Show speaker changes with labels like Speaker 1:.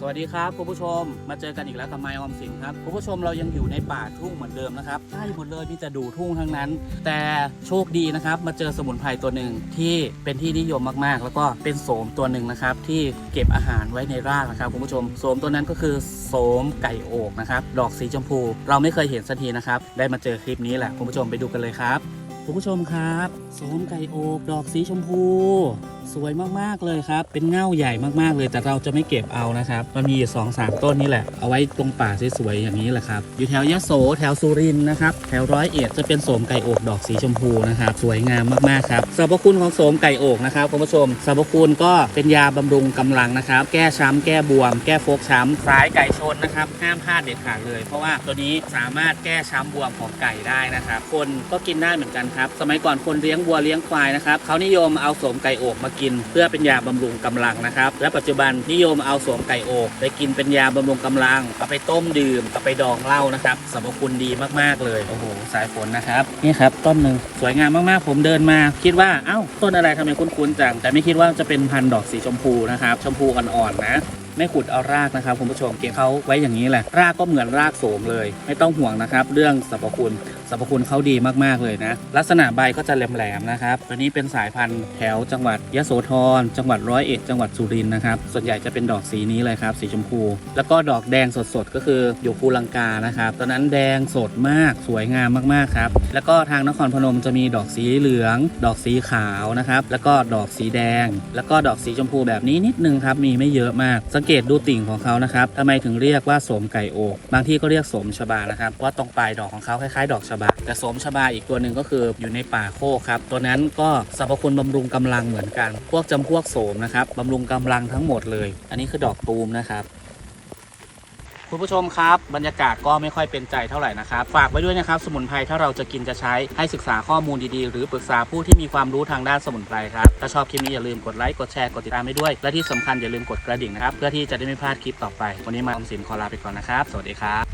Speaker 1: สวัสดีครับคุณผู้ชมมาเจอกันอีกแล้วกับไมออมสินครับคุณผู้ชมเรายังอยู่ในป่าทุ่งเหมือนเดิมนะครับใช่หมดเลยมีแต่ดูทุ่งทั้งนั้น แต่โชคดีนะครับมาเจอสมุนไพรตัวหนึ่งที่เป็นที่นิยมมากๆ แล้วก็เป็นโสมตัวหนึ่งนะครับที่เก็บอาหารไว้ในรากนะครับคุณผู้ชมโสมตัวนั้นก็คือโสมไก่โอกนะครับดอกสีชมพู เราไม่เคยเห็นสักทีนะครับได้มาเจอคลิปนี้แหละคุณผู้ชมไปดูกันเลยครับคุณผู้ชมครับโสมไก่โอกดอกสีชมพู สวยมากๆเลยครับ เป็นเง่าใหญ่มากๆเลย แต่เราจะไม่เก็บเอานะครับ มันมีสองสามต้นนี่แหละ เอาไว้ตรงป่าสวยๆอย่างนี้แหละครับ อยู่แถวยะโส แถวสุรินทร์นะครับ แถวร้อยเอ็ดจะเป็นโสมไก่โอกดอกสีชมพูนะครับ สวยงามมากๆครับ สรรพคุณของโสมไก่โอกนะครับคุณผู้ชม สรรพคุณก็เป็นยาบำรุงกำลังนะครับ แก้ช้ำแก้บวม แก้ฟกช้ำคล้ายไก่ชนนะครับ ห้ามพลาดเด็ดขาดเลย เพราะว่าตัวนี้สามารถแก้ช้ำบวมของไก่ได้นะครับ คนก็กินได้เหมือนกันครับ สมัยก่อนคนเลี้ยงวัวเลี้ยงควายนะครับเขานิยมเอาโสมไก่โอกมากินเพื่อเป็นยาบำรุงกำลังนะครับ และปัจจุบันนิยมเอาโสมไก่โอกไปกินเป็นยาบำรุงกำลังเอาไปต้มดื่มเอาไปดองเหล้านะครับสรรพคุณดีมากๆเลยโอ้โหสายฝนนะครับนี่ครับต้นหนึ่งสวยงามมากๆ ผมเดินมาคิดว่าเอ้าต้นอะไรทำไมคุ้นๆจังแต่ไม่คิดว่าจะเป็นพันธุ์ดอกสีชมพูนะครับชมพูอ่อนๆนะ ไม่ขุดเอารากนะครับคุณผู้ชมเก็บเขาไว้อย่างนี้แหละ รากก็เหมือนรากโสมเลย ไม่ต้องห่วงนะครับ เรื่องสรรพคุณสรรพคุณเขาดีมากๆเลยนะ ลักษณะใบก็จะแหลมๆนะครับตัวนี้เป็นสายพันธุ์แถวจังหวัดยะโสธรจังหวัดร้อยเอ็ดจังหวัดสุรินทร์นะครับส่วนใหญ่จะเป็นดอกสีนี้เลยครับ สีชมพู แล้วก็ดอกแดงสดๆก็คืออยู่ภูลังกานะครับตอนนั้นแดงสดมากสวยงามมากๆครับแล้วก็ทางนครพนมจะมีดอกสีเหลือง ดอกสีขาวนะครับแล้วก็ดอกสีแดง แล้วก็ดอกสีชมพูแบบนี้นิดนึงครับมีไม่เยอะมากสังเกตดูติ่งของเขานะครับทำไมถึงเรียกว่าโสมไก่โอกบางที่ก็เรียกโสมชบานะครับเพราะว่าตรงปลายดอกของเขาคล้ายๆ ดอกชบา แต่โสมชบาอีกตัวหนึ่งก็คืออยู่ในป่าโคกครับ ตัวนั้นก็สรรพคุณบำรุงกำลังเหมือนกัน พวกจำพวกโสมนะครับบำรุงกำลังทั้งหมดเลย อันนี้คือดอกตูมนะครับ คุณผู้ชมครับบรรยากาศก็ไม่ค่อยเป็นใจเท่าไหร่นะครับ ฝากไว้ด้วยนะครับ สมุนไพรถ้าเราจะกินจะใช้ให้ศึกษาข้อมูลดีๆ หรือปรึกษาผู้ที่มีความรู้ทางด้านสมุนไพรครับ ถ้าชอบคลิปนี้อย่าลืมกดไลค์กดแชร์กดติดตามให้ด้วย และที่สำคัญอย่าลืมกดกระดิ่งนะครับ เพื่อที่จะได้ไม่พลาดคลิปต่อไป วันนี้มาออมสินขอลาไปก่อนนะครับ สวัสดีครับ